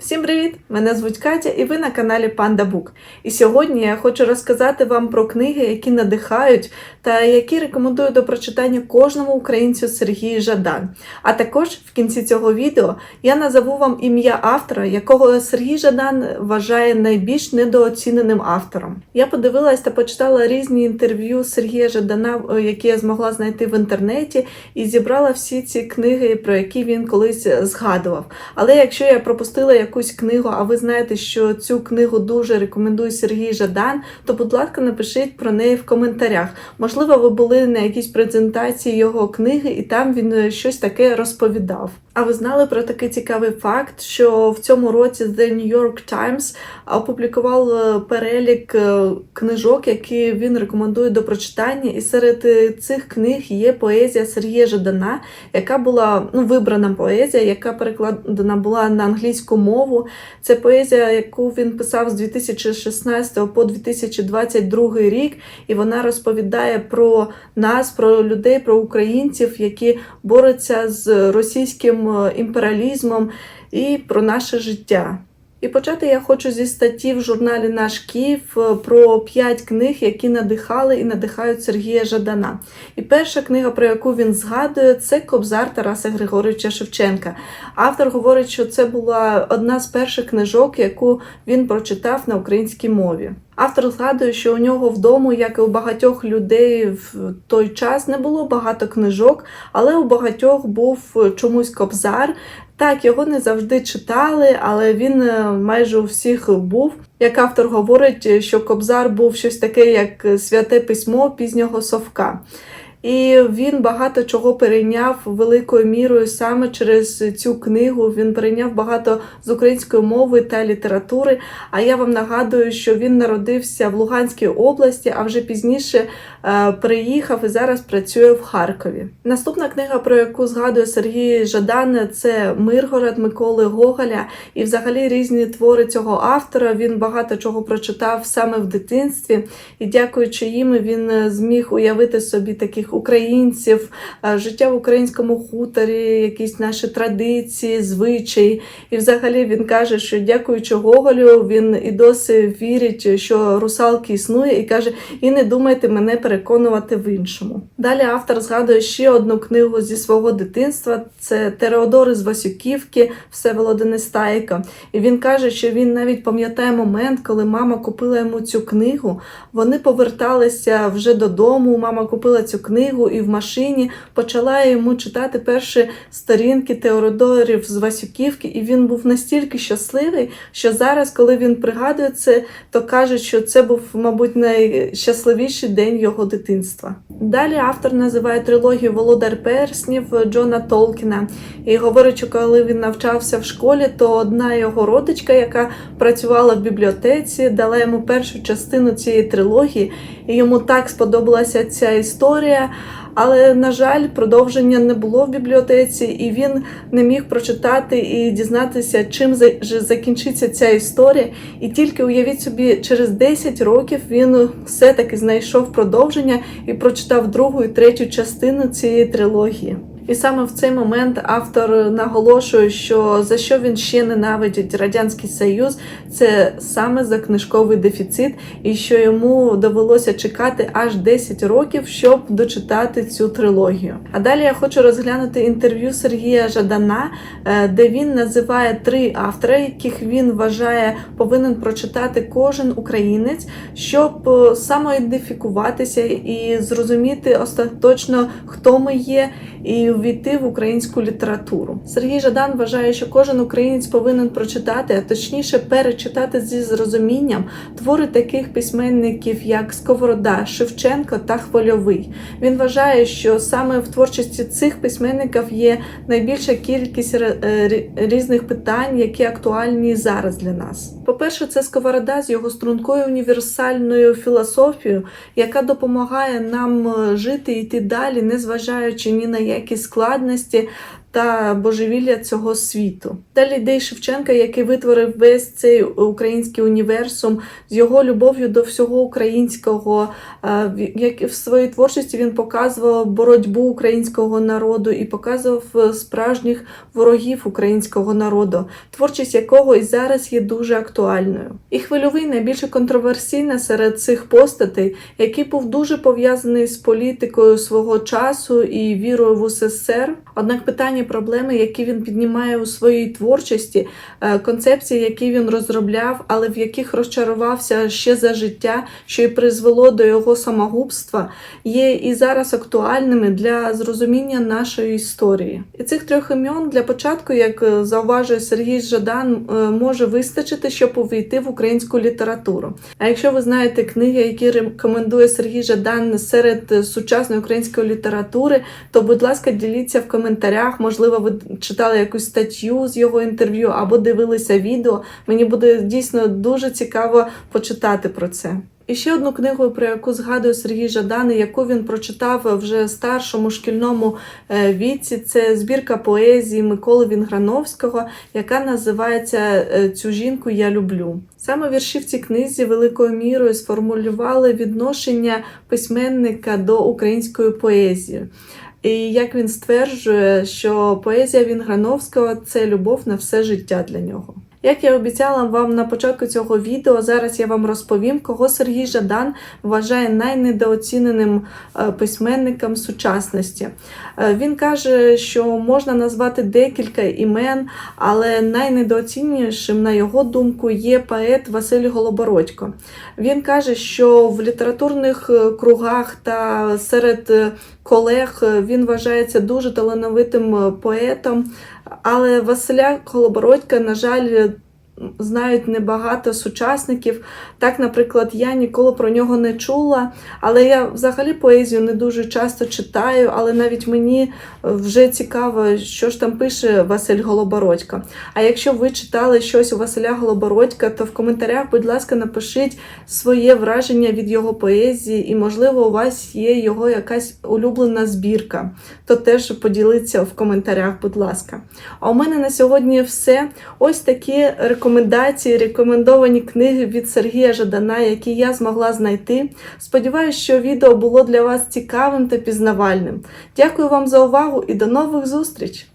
Всім привіт! Мене звуть Катя, і ви на каналі Панда Бук. І сьогодні я хочу розказати вам про книги, які надихають та які рекомендую до прочитання кожному українцю Сергій Жадан. А також в кінці цього відео я назову вам ім'я автора, якого Сергій Жадан вважає найбільш недооціненим автором. Я подивилась та почитала різні інтерв'ю Сергія Жадана, е, які я змогла знайти в інтернеті, і зібрала всі ці книги, про які він колись згадував. Але якщо я пропустила якусь книгу, а ви знаєте, що цю книгу дуже рекомендує Сергій Жадан, то, будь ласка, напишіть про неї в коментарях. Можливо, ви були на якійсь презентації його книги, і там він е, щось таке розповідав. А ви знали про такий цікавий факт, що в цьому році The New York Times опублікував е, перелік е, книжок, які він рекомендує до прочитання, і серед цих книг є поезія Сергія Жадана, яка була ну, вибрана поезія, яка перекладена була на англійську мову. Це поезія, яку він писав з 2016 по 2022 рік, і вона розповідає про нас, про людей, про українців, які борються з російським е, імперіалізмом і про наше життя. І почати я хочу зі статті в журналі Наш Київ е, про п'ять книг, які надихали і надихають Сергія Жадана. І перша книга, про яку він згадує, це Кобзар Тараса Григоровича Шевченка. Автор говорить, що це була одна з перших книжок, яку він прочитав на українській мові. Автор згадує, що у нього вдома, як і у багатьох людей в той час, не було багато книжок, але у багатьох був чомусь кобзар. Так, його не завжди читали, але він е, майже у всіх був. Як автор говорить, що Кобзар був щось таке, як святе письмо пізнього совка. І він багато чого перейняв великою мірою саме через цю книгу. Він перейняв багато з української мови та літератури. А я вам нагадую, що він народився в Луганській області, а вже пізніше е, приїхав і зараз працює в Харкові. Наступна книга, про яку згадує Сергій Жадан, це Миргород Миколи Гоголя. І взагалі різні твори цього автора. Він багато чого прочитав саме в дитинстві, і дякуючи їм, він зміг уявити собі таких українців, е, життя в українському хуторі, якісь наші традиції, звичаї. І взагалі він каже, що дякуючи Гоголю, він і досі вірить, що русалки існує, і каже: і не думайте мене переконувати в іншому. Далі автор згадує ще одну книгу зі свого дитинства: це Тереодори з Васюківки, Всеволода Нестайко. І він каже, що він навіть пам'ятає момент, коли мама купила йому цю книгу. Вони поверталися вже додому. Мама купила цю книгу і в машині почала йому читати перші сторінки Теодорів з Васюківки, і він був настільки щасливий, що зараз, коли він пригадує це, то каже, що це був, мабуть, найщасливіший день його дитинства. Далі автор називає трилогію Володар Перснів Джона Толкіна. І говорить, що коли він навчався в школі, то одна його родичка, яка працювала в бібліотеці, дала йому першу частину цієї трилогії, і йому так сподобалася ця історія. Але, на жаль, продовження не було в бібліотеці, і він не міг прочитати і дізнатися, чим закінчиться ця історія. І тільки уявіть собі, через 10 років він все-таки знайшов продовження і прочитав другу і третю частину цієї трилогії. І саме в цей момент автор наголошує, що за що він ще ненавидить Радянський Союз, це саме за книжковий дефіцит, і що йому довелося чекати аж 10 років, щоб дочитати цю трилогію. А далі я хочу розглянути інтерв'ю Сергія Жадана, е, де він називає три автора, яких він вважає повинен прочитати кожен українець, щоб е, самоідентифікуватися і зрозуміти остаточно, хто ми є. І увійти в українську літературу. Сергій Жадан вважає, що кожен українець повинен прочитати, а точніше перечитати зі зрозумінням твори таких письменників, як Сковорода, Шевченко та Хвильовий. Він вважає, що саме в творчості цих письменників є найбільша кількість різних питань, які актуальні зараз для нас. По-перше, це Сковорода з його стрункою універсальною філософією, яка допомагає нам жити і йти далі, незважаючи ні на які складності та божевілля цього світу. Далі ідей Шевченка, який витворив весь цей український універсум з його любов'ю до всього українського. е, Як в своїй творчості він показував боротьбу українського народу і показував е, справжніх ворогів українського народу, творчість якого і зараз є дуже актуальною. І хвильовий найбільше контроверсійна серед цих постатей, який був дуже пов'язаний з політикою свого часу і вірою в УССР. Однак питання проблеми, які він піднімає у своїй творчості, е, концепції, які він розробляв, але в яких розчарувався ще за життя, що й призвело до його самогубства, є і зараз актуальними для зрозуміння нашої історії. І цих трьох імен для початку, як е, зауважує Сергій Жадан, е, може вистачити, щоб увійти в українську літературу. А якщо ви знаєте книги, які рекомендує Сергій Жадан серед сучасної української літератури, то будь ласка, діліться в коментарях. Можливо, ви читали якусь статтю з його інтерв'ю або дивилися відео. Мені буде дійсно дуже цікаво почитати про це. І ще одну книгу, про яку згадує Сергій Жадан, яку він прочитав вже старшому шкільному е, віці, це збірка поезії Миколи Вінграновського, яка називається е, Цю жінку я люблю. Саме вірші в цій книзі великою мірою сформулювали відношення письменника до української поезії. І як він стверджує, що поезія Вінграновського це любов на все життя для нього. Як я обіцяла вам на початку цього відео, зараз я вам розповім, кого Сергій Жадан вважає найнедооціненим е, письменником сучасності. Е, Він каже, що можна назвати декілька імен, але найнедооціннішим, на його думку, є поет Василь Голобородько. Він каже, що в літературних е, кругах та серед колег він вважається дуже талановитим поетом. Але Василя Колобородька, на жаль, знають небагато сучасників. Так, наприклад, я ніколи про нього не чула, але я взагалі поезію не дуже часто читаю, але навіть мені вже цікаво, що ж там пише Василь Голобородько. А якщо ви читали щось у Василя Голобородька, то в коментарях, будь ласка, напишіть своє враження від його поезії, і, можливо, у вас є його якась улюблена збірка, то теж поділіться в коментарях, будь ласка. А у мене на сьогодні все. Ось такі рекомендації, рекомендовані книги від Сергія Жадана, які я змогла знайти. Сподіваюсь, що відео було для вас цікавим та пізнавальним. Дякую вам за увагу і до нових зустріч!